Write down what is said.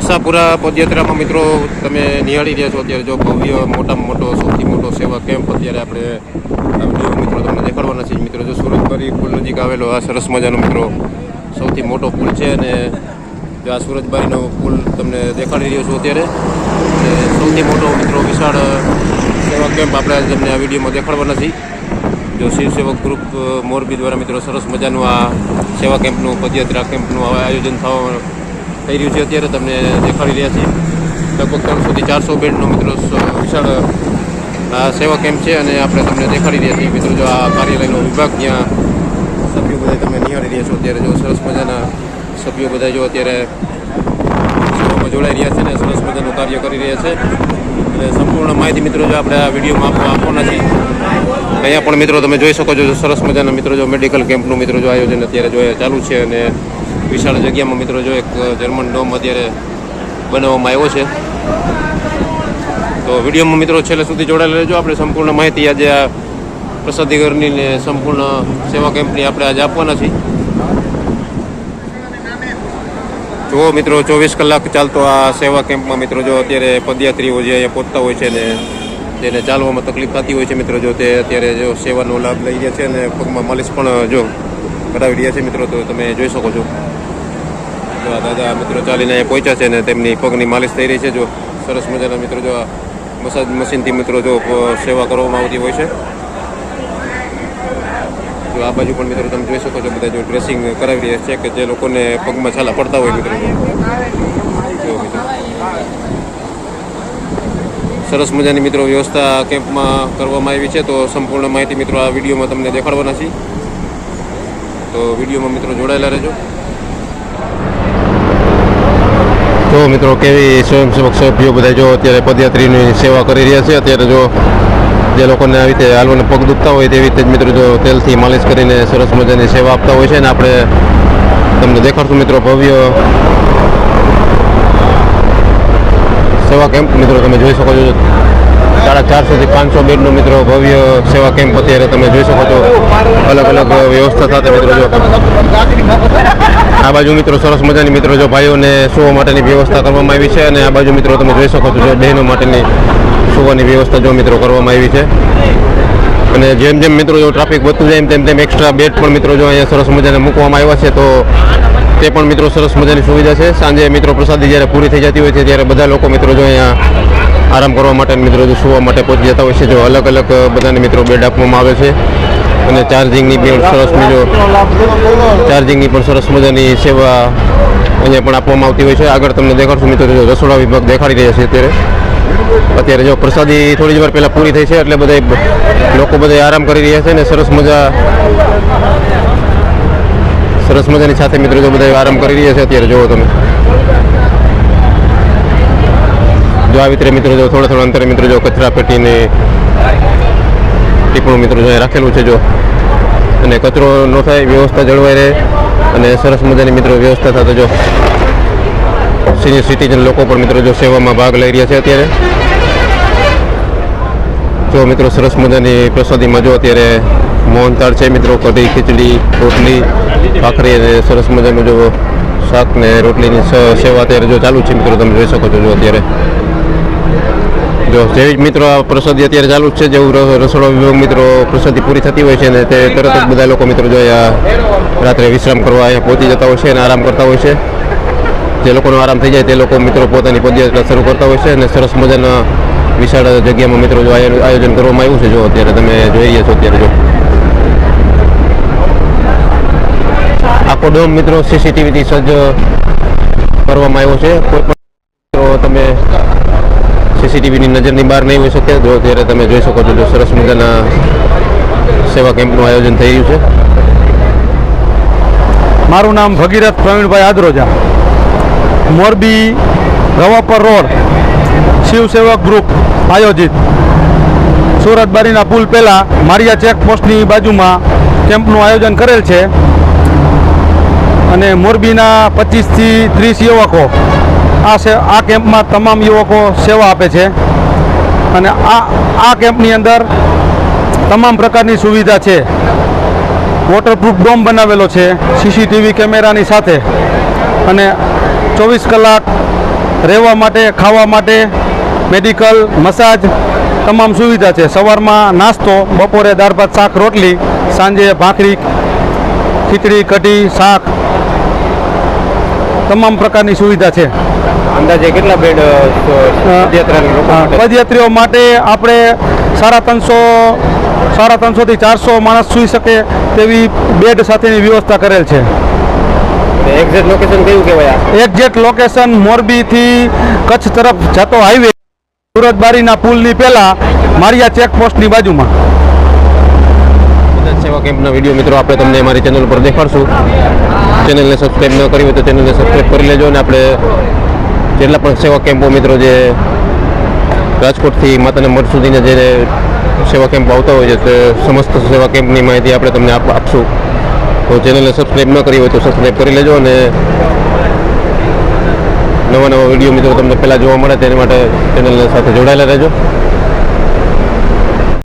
આશાપુરા પદયાત્રામાં મિત્રો તમે નિહાળી રહ્યા છો અત્યારે જો ભવ્ય, મોટામાં મોટો, સૌથી મોટો સેવા કેમ્પ અત્યારે આપણે મિત્રો, તમને દેખાડવાના છે મિત્રો. જો સુરતબારી પુલ નજીક આવેલો, આ સરસ મજાનો મિત્રો સૌથી મોટો પુલ છે અને જો આ સુરતબારીનો પુલ તમને દેખાડી રહ્યો છું અત્યારે. સૌથી મોટો મિત્રો વિશાળ સેવા કેમ્પ આપણે તમને આ વિડીયોમાં દેખાડવાના છીએ. જો શિવસેવક ગ્રુપ, મોરબી દ્વારા મિત્રો સરસ મજાનું આ સેવા કેમ્પનું, પદયાત્રા કેમ્પનું આયોજન થવા થઈ રહ્યું છે અત્યારે તમને દેખાડી રહ્યા છીએ. લગભગ ત્રણસોથી ચારસો બેડનો મિત્રો વિશાળ સેવા કેમ્પ છે અને આપણે તમને દેખાડી રહ્યા છીએ. મિત્રો, જો આ કાર્યાલયનો વિભાગ ત્યાં સભ્યો બધા તમે નિહાળી રહ્યા છો. અત્યારે જો સરસ મજાના સભ્યો બધા જો અત્યારે સેવામાં જોડાઈ રહ્યા છે અને સરસ મજાનું કાર્ય કરી રહ્યા છે. અને સંપૂર્ણ માહિતી મિત્રો જો આપણે આ વિડીયોમાં આપવા આપવાના છીએ. અહીંયા પણ મિત્રો તમે જોઈ શકો છો સરસ મજાના મિત્રો જો મેડિકલ કેમ્પનું મિત્રો જો આયોજન અત્યારે જો ચાલુ છે અને વિશાળ જગ્યામાં મિત્રો જો એક જર્મન ડોમ અત્યારે બનાવવામાં આવ્યો છે. તો વિડીયોમાં મિત્રો છેલ્લે સુધી જોડાયેલા રહેજો. આપણે સંપૂર્ણ માહિતી આજે આ પ્રસાદીગરની ને સંપૂર્ણ સેવા કેમ્પની આપણે આજે આપવાના છીએ. જુઓ મિત્રો, ચોવીસ કલાક ચાલતો આ સેવા કેમ્પમાં મિત્રો જો અત્યારે પદયાત્રીઓ જે અહીંયા પહોંચતા હોય છે ને જેને ચાલવામાં તકલીફ થતી હોય છે મિત્રો જો તે અત્યારે જો સેવાનો લાભ લઈ રહ્યા છે અને પગમાં માલિશ પણ જો કરાવી રહ્યા છે મિત્રો, તો તમે જોઈ શકો છો. દાદા મિત્રો ચાલીને અહીંયા પહોંચ્યા છે ને તેમની પગની માલિશ થઈ રહી છે. જો સરસ મજાના મિત્રો, જો મસાજ મશીનથી મિત્રો જો સેવા કરવામાં આવતી હોય છે. જો આ બાજુ પણ મિત્રો તમે જોઈ શકો છો, બધા જો ડ્રેસિંગ કરાવી રહ્યા છે કે જે લોકોને પગમાં છાલા પડતા હોય મિત્રો. જો મિત્રો. સરસ મજાની મિત્રો વ્યવસ્થા કેમ્પમાં કરવામાં આવી છે, તો સંપૂર્ણ માહિતી મિત્રો આ વિડીયોમાં તમને દેખાડવાના છીએ. તો વિડીયોમાં મિત્રો જોડાયેલા રહેજો. તો મિત્રો, કેવી સ્વયંસેવક સભ્યો બધા જો અત્યારે પદયાત્રીની સેવા કરી રહ્યા છે, અત્યારે જો જે લોકોને આવી રીતે હાલવાને પગ દુખતા હોય તેવી રીતે જ મિત્રો જો તેલથી માલિશ કરીને સરસ મજાની સેવા આપતા હોય છે ને આપણે તમને દેખાડશું મિત્રો ભવ્ય સેવા કેમ્પ. મિત્રો, તમે જોઈ શકો છો સાડા ચારસોથી પાંચસો બેડનો મિત્રો ભવ્ય સેવા કેમ્પ અત્યારે તમે જોઈ શકો છો. અલગ અલગ વ્યવસ્થા સાથે મિત્રો જો આ બાજુ મિત્રો સરસ મજાની મિત્રો જો ભાઈઓને સુવા માટેની વ્યવસ્થા કરવામાં આવી છે અને આ બાજુ મિત્રો તમે જોઈ શકો છો જો બહેનો માટેની સુવાની વ્યવસ્થા જો મિત્રો કરવામાં આવી છે. અને જેમ જેમ મિત્રો જો ટ્રાફિક વધતું જાય તેમ તેમ એક્સ્ટ્રા બેડ પણ મિત્રો જો અહીંયા સરસ મજાને મૂકવામાં આવ્યા છે તો તે પણ મિત્રો સરસ મજાની સુવિધા છે. સાંજે મિત્રો પ્રસાદી જ્યારે પૂરી થઈ જતી હોય છે ત્યારે બધા લોકો મિત્રો જો અહીંયા આરામ કરવા માટે મિત્રો સુવા માટે પહોંચી જતા હોય છે, જો અલગ અલગ બધાને મિત્રો બેડ આપવામાં આવે છે. અને ચાર્જિંગની પણ સરસ મજો, ચાર્જિંગની પણ સરસ મજાની સેવા અહીંયા પણ આપવામાં આવતી હોય છે. આગળ તમને દેખાડશું મિત્રો રસોડા વિભાગ દેખાડી રહ્યા છે અત્યારે. અત્યારે જો પ્રસાદી થોડી જ વાર પહેલાં પૂરી થઈ છે, એટલે બધા લોકો બધા આરામ કરી રહ્યા છે ને સરસ મજા, સરસ મજાની સાથે મિત્રો જો બધા આરામ કરી રહ્યા છે અત્યારે, જુઓ તમે. જો આવી રીતે મિત્રો જો થોડા થોડા અંતરે મિત્રો જો કચરા પેટીને ટીપણું મિત્રો જો રાખેલું છે જો. અને કચરો ન થાય, વ્યવસ્થા જળવાઈ રહે અને સરસ મજાની મિત્રો વ્યવસ્થા થતો જો. સિનિયર સિટીઝન લોકો પણ મિત્રો જો સેવામાં ભાગ લઈ રહ્યા છે અત્યારે. જો મિત્રો સરસ મજાની પ્રસાદીમાં જો અત્યારે મોહનથાળ છે મિત્રો, કઢી, ખીચડી, રોટલી, ભાખરી અને સરસ મજાનું જો શાક ને રોટલીની સેવા અત્યારે જો ચાલુ છે મિત્રો, તમે જોઈ શકો છો જો અત્યારે. જો જેવી મિત્રો આ પ્રસાદી અત્યારે ચાલુ જ છે જેવું રસોડો વિભાગ મિત્રો પ્રસાદી પૂરી થતી હોય છે ને તે તરત જ બધા લોકો મિત્રો જો રાત્રે વિશ્રામ કરવા અહીંયા પહોંચી જતા હોય છે અને આરામ કરતા હોય છે. જે લોકોનો આરામ થઈ જાય તે લોકો મિત્રો પોતાની પદયાત્રા શરૂ કરતા હોય છે અને સરસ મજાના વિશાળ જગ્યામાં મિત્રો જો આયો- આયોજન કરવામાં આવ્યું છે. જો અત્યારે તમે જોઈ રહ્યા છો અત્યારે જો. આખો ડોમ મિત્રો સીસીટીવીથી સજ્જ કરવામાં આવ્યો છે. કોઈ પણ તમે સીસીટીવીની નજરની બહાર નહીં હોઈ શકે. જો ત્યારે તમે જોઈ શકો છો, જો સરસ મજાના સેવા કેમ્પનું આયોજન થઈ રહ્યું છે. મારું નામ ભગીરથ પ્રવીણભાઈ આદરોજા. મોરબી રવાપર રોડ, શિવસેવક ગ્રુપ આયોજિત. સુરત બારીના પુલ પહેલાં મારિયા ચેકપોસ્ટની બાજુમાં કેમ્પનું આયોજન કરેલ છે. અને મોરબીના પચીસથી ત્રીસ યુવકો આ સે આ કેમ્પમાં તમામ યુવકો સેવા આપે છે. અને આ આ કેમ્પની અંદર તમામ પ્રકારની સુવિધા છે. વોટરપ્રૂફ ડોમ બનાવેલો છે, સીસીટીવી કેમેરાની સાથે. અને ચોવીસ કલાક રહેવા માટે, ખાવા માટે મેડિકલ, મસાજ તમામ સુવિધા છે. સવારમાં નાસ્તો, બપોરે દાળ ભાત શાક, રોટલી, સાંજે ભાખરી, ખીચડી, કઢી, શાક તમામ પ્રકારની સુવિધા છે. અંદાજે કેટલા બેડ પદયાત્રીઓ માટે આપણે સાડા ત્રણસો સાડા ત્રણસોથી ચારસો માણસ સૂઈ શકે તેવી બેડ સાથેની વ્યવસ્થા કરેલ છે. એક્ઝેક્ટ લોકેશન કયું કહેવાય એક્ઝેક્ટ લોકેશન મોરબીથી કચ્છ તરફ જતો હાઈવે સુરતબારીના પુલની પહેલા મારિયા ચેકપોસ્ટની બાજુમાં. સેવા કેમ્પના વીડિયો મિત્રો આપણે તમને અમારી ચેનલ પર દેખાડશું. ચેનલને સબસ્ક્રાઈબ ન કરી હોય તો ચેનલને સબસ્ક્રાઈબ કરી લેજો અને આપણે જેટલા પણ સેવા કેમ્પો મિત્રો જે રાજકોટથી માતાના મઠ સુધીના જે સેવા કેમ્પ આવતા હોય છે તે સમસ્ત સેવા કેમ્પની માહિતી આપણે તમને આપ, આપશું. તો ચેનલને સબસ્ક્રાઈબ ન કરી હોય તો સબસ્ક્રાઈબ કરી લેજો અને નવા નવા વીડિયો મિત્રો તમને પહેલાં જોવા મળે તેના માટે ચેનલને સાથે જોડાયેલા રહેજો.